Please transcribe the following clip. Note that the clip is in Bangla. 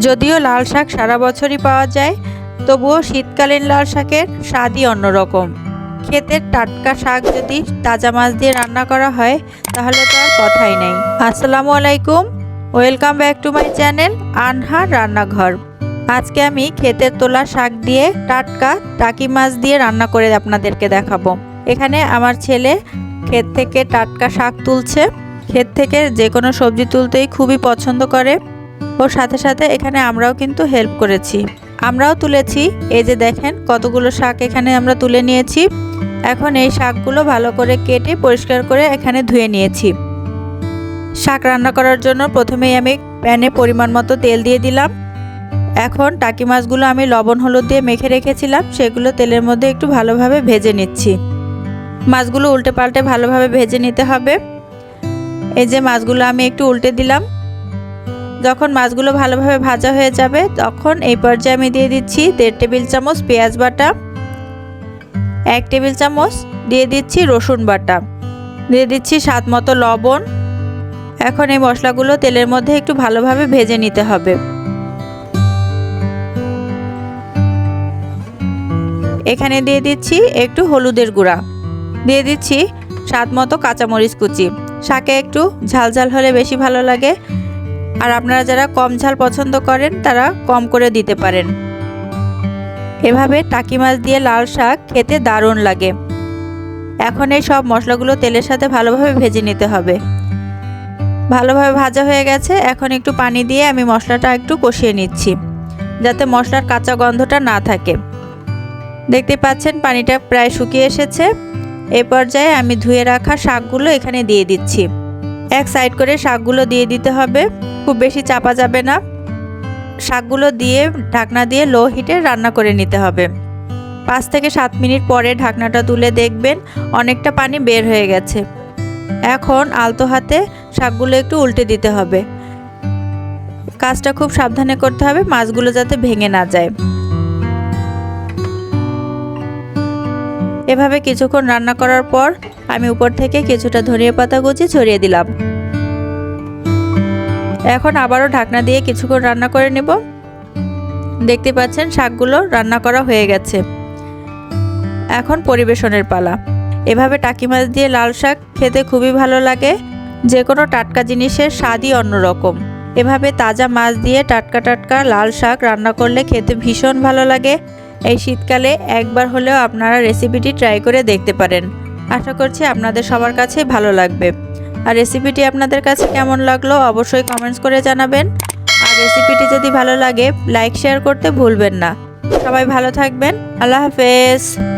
যদিও লাল শাক সারা বছরই পাওয়া যায়, তবুও শীতকালীন লাল শাকের স্বাদই অন্যরকম। ক্ষেতের টাটকা শাক যদি তাজা মাছ দিয়ে রান্না করা হয়, তাহলে তো আর কথাই নেই। আসসালামু আলাইকুম, welcome back to my channel Anhar রান্নাঘর। আজকে আমি ক্ষেতের তোলা শাক দিয়ে টাটকা টাকি মাছ দিয়ে রান্না করে আপনাদেরকে দেখাবো। এখানে আমার ছেলে ক্ষেত থেকে টাটকা শাক তুলছে। ক্ষেত থেকে যে কোনো সবজি তুলতেই খুবই পছন্দ করে। ওর সাথে সাথে এখানে আমরাও কিন্তু হেল্প করেছি। আমরাও তুলেছি। এই যে দেখেন কতগুলো শাক এখানে আমরা তুলে নিয়েছি। এখন এই শাকগুলো ভালো করে কেটে পরিষ্কার করে এখানে ধুয়ে নিয়েছি। শাক রান্না করার জন্য প্রথমেই আমি প্যানে পরিমাণ মতো তেল দিয়ে দিলাম। এখন টাকি মাছগুলো আমি লবণ, হলুদ দিয়ে মেখে রেখেছিলাম। সেগুলো তেলের মধ্যে একটু ভালোভাবে ভেজে নিচ্ছি। মাছগুলো উল্টে পাল্টে ভালোভাবে ভেজে নিতে হবে। এই যে মাছগুলো আমি একটু উল্টে দিলাম। যখন মাছগুলো ভালোভাবে ভাজা হয়ে যাবে, তখন এই পর্যায়ে আমি দিয়ে দিচ্ছি দেড় টেবিল চামচ পেঁয়াজ বাটা, এক টেবিল চামচ দিয়ে দিচ্ছি রসুন বাটা, দিয়ে দিচ্ছি স্বাদ মতো লবণ। এখন এই মশলাগুলো তেলের মধ্যে একটু ভালোভাবে ভেজে নিতে হবে। এখানে দিয়ে দিচ্ছি একটু হলুদের গুঁড়া, দিয়ে দিচ্ছি স্বাদ মতো কাঁচামরিচ কুচি। শাকে একটু ঝাল ঝাল হলে বেশি ভালো লাগে। আর আপনারা যারা কম ঝাল পছন্দ করেন, তারা কম করে দিতে পারেন। এভাবে টাকি মাছ দিয়ে লাল শাক খেতে দারুণ লাগে। এখন এই সব মশলাগুলো তেলের সাথে ভালোভাবে ভেজে নিতে হবে। ভালোভাবে ভাজা হয়ে গেছে, এখন একটু পানি দিয়ে আমি মশলাটা একটু কষিয়ে নিচ্ছি, যাতে মশলার কাঁচা গন্ধটা না থাকে। দেখতে পাচ্ছেন পানিটা প্রায় শুকিয়ে এসেছে। এ পর্যায়ে আমি ধুয়ে রাখা শাকগুলো এখানে দিয়ে দিচ্ছি। এক সাইড করে শাকগুলো দিয়ে দিতে হবে। খুব বেশি চাপা যাবে না। শাকগুলো দিয়ে, ঢাকনা দিয়ে লো হিটে রান্না করে নিতে হবে। পাঁচ থেকে সাত মিনিট পরে ঢাকনাটা তুলে দেখবেন অনেকটা পানি বের হয়ে গেছে। এখন আলতো হাতে শাকগুলো একটু উল্টে দিতে হবে। কাজটা খুব সাবধানে করতে হবে, মাছগুলো যাতে ভেঙে না যায়। এভাবে কিছুক্ষণ রান্না করার পর আমি উপর থেকে কিছুটা ধনিয়া পাতা কুচি ছড়িয়ে দিলাম। এখন আবারও ঢাকনা দিয়ে কিছুক্ষণ রান্না করে নেব। দেখতে পাচ্ছেন শাকগুলো রান্না করা হয়ে গেছে। এখন পরিবেশনের পালা। এভাবে টাকি মাছ দিয়ে লাল শাক খেতে খুবই ভালো লাগে। যে কোনো টাটকা জিনিসের স্বাদই অন্যরকম। এভাবে তাজা মাছ দিয়ে টাটকা টাটকা লাল শাক রান্না করলে খেতে ভীষণ ভালো লাগে। এই শীতকালে একবার হলেও আপনারা রেসিপিটি ট্রাই করে দেখতে পারেন। আশা করছি আপনাদের সবার কাছেই ভালো লাগবে। আর রেসিপিটি আপনাদের কাছে কেমন লাগল অবশ্যই কমেন্টস করে জানাবেন। আর রেসিপিটি যদি ভালো লাগে লাইক শেয়ার করতে ভুলবেন না। সবাই ভালো থাকবেন। আল্লাহ হাফেজ।